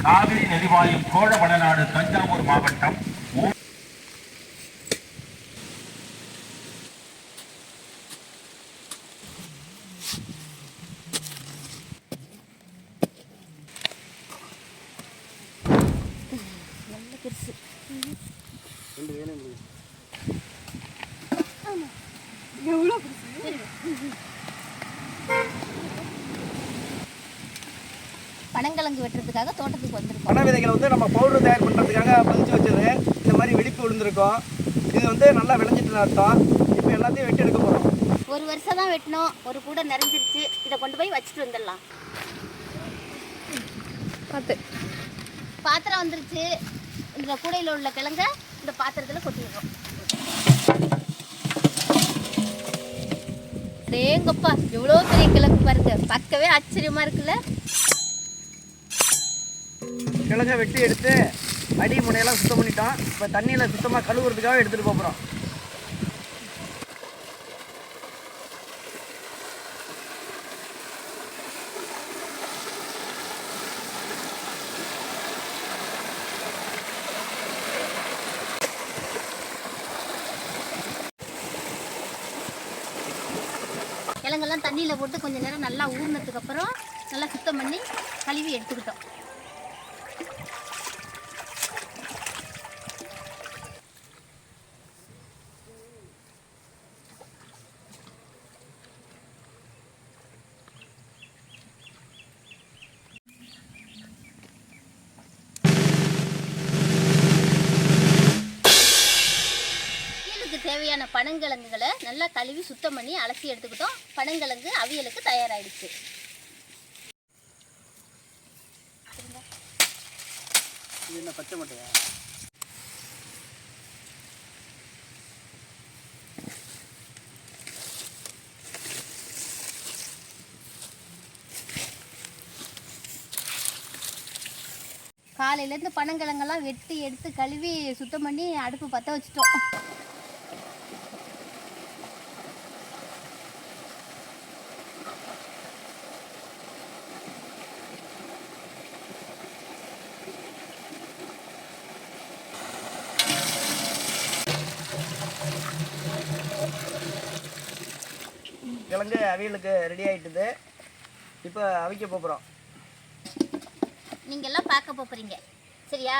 காவிரி நெறிவாயும் சோழ வடநாடு தஞ்சாவூர் மாவட்டம் ஓ- நல்ல எவ்வளோ பனங்கிழங்கு வெட்டுறதுக்காக தோட்டத்துக்கு வந்திருக்கோம். பனை விதைகளை வந்து நம்ம பவுடர் தயார் பண்ணுறதுக்காக பதிச்சு வச்சது. இந்த மாதிரி வெடிப்பு விழுந்திருக்கும். இது வந்து நல்லா விளைஞ்சிட்டு அர்த்தம். இப்போ எல்லாத்தையும் வெட்டி எடுக்க போகிறோம் ஒரு வருஷம் தான் வெட்டினோம். ஒரு கூட நிறைஞ்சிருச்சு. இதை கொண்டு போய் வச்சுட்டு வந்துடலாம். பார்த்து. பாத்திரம் வந்துருச்சு. இந்த கூடையில் உள்ள கிழங்க இந்த பாத்திரத்தில் கொட்டிடுறோம். டேங்கப்பா எவ்வளோ பெரிய கிழங்கு பாருங்க. பார்க்கவே ஆச்சரியமா இருக்குல்ல? கிழங்க வெட்டி எடுத்து அடி முனையெல்லாம் சுத்தம் பண்ணிட்டோம். இப்போ தண்ணியில் சுத்தமாக கழுவுறதுக்காக எடுத்துகிட்டு போகிறோம் கிழங்கெல்லாம் தண்ணியில் போட்டு கொஞ்சம் நேரம் நல்லா ஊறினதுக்கப்புறம் நல்லா சுத்தம் பண்ணி கழுவி எடுத்துக்கிட்டோம். தேவையான பனங்கிழங்குகளை நல்லா கழுவி சுத்தம் பண்ணி அலசி எடுத்துக்கிட்டோம். பனங்கிழங்கு அவியலுக்கு தயாராகிடுச்சு என்ன பச்சை மட்டையா? காலையிலேருந்து பனங்கிழங்கெல்லாம் வெட்டி எடுத்து கழுவி சுத்தம் பண்ணி அடுப்பு பற்ற வச்சுட்டோம். கிழங்கு அவியலுக்கு ரெடி ஆயிட்டுது. இப்போ அவிக்க போகிறோம் நீங்கள் எல்லாம் பார்க்க போகிறீங்க சரியா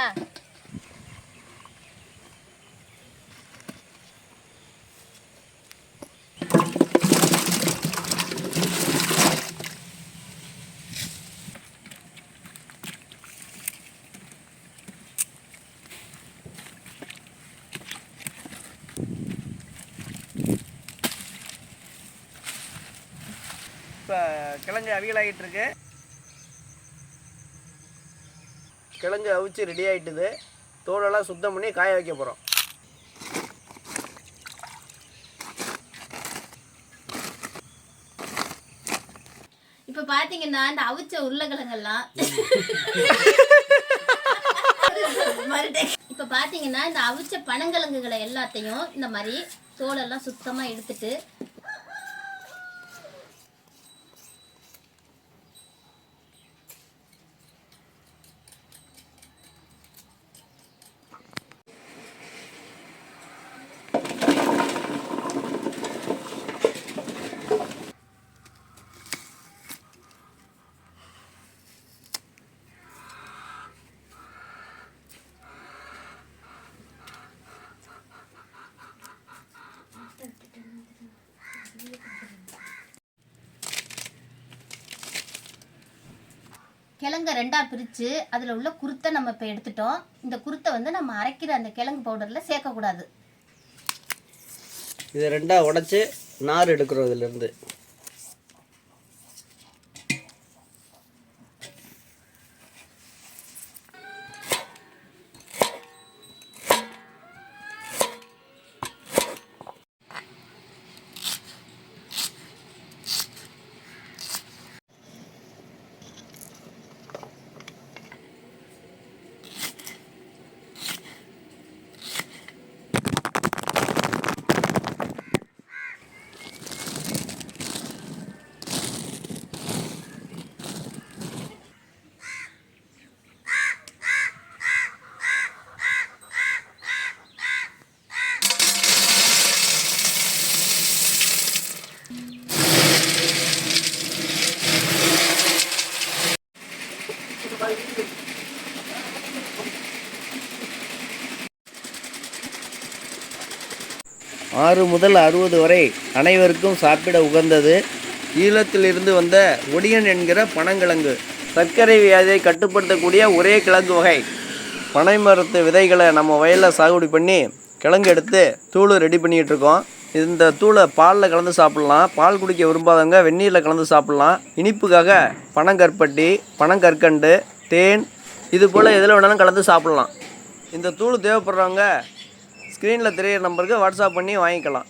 இப்போ கிழங்கு அவியல் இருக்கு கிழங்கு அவிச்சு ரெடி ஆயிட்டுது. தோலெல்லாம் சுத்தம் பண்ணி காய வைக்க போகிறோம் இப்ப பாத்தீங்கன்னா இந்த அவிச்ச உருளைக்கிழங்கெல்லாம் இப்ப பாத்தீங்கன்னா இந்த அவிச்ச பனங்கிழங்குகளை எல்லாத்தையும் இந்த மாதிரி தோலெல்லாம் சுத்தமா எடுத்துட்டு கிழங்க ரெண்டாக பிரித்து அதில் உள்ள குருத்தை நம்ம இப்போ எடுத்துட்டோம். இந்த குருத்தை வந்து நம்ம அரைக்கிற அந்த கிழங்கு பவுடரில் சேர்க்கக்கூடாது. இதை ரெண்டாக உடச்சி நார் எடுக்கிறோம் இதுலேருந்து ஆறு முதல் அறுபது வரை அனைவருக்கும் சாப்பிட உகந்தது. ஈழத்திலிருந்து வந்த ஒடியன் என்கிற பனங்கிழங்கு. சர்க்கரை வியாதியை கட்டுப்படுத்தக்கூடிய ஒரே கிழங்கு வகை. பனை மரத்து விதைகளை நம்ம வயலில் சாகுபடி பண்ணி கிழங்கு எடுத்து தூள் ரெடி பண்ணிகிட்டு இருக்கோம். இந்த தூளை பாலில் கலந்து சாப்பிட்லாம். பால் குடிக்க விரும்பாதவங்க வெந்நீரில் கலந்து சாப்பிட்லாம். இனிப்புக்காக பனங்கற்பட்டி பனங்கற்கண்டு தேன் இது போல் எதில் வேணாலும் கலந்து சாப்பிட்லாம். இந்த தூள் தேவைப்படுறவங்க ஸ்க்ரீனில் தெரியிற நம்பருக்கு வாட்ஸ்அப் பண்ணி வாங்கிக்கலாம்.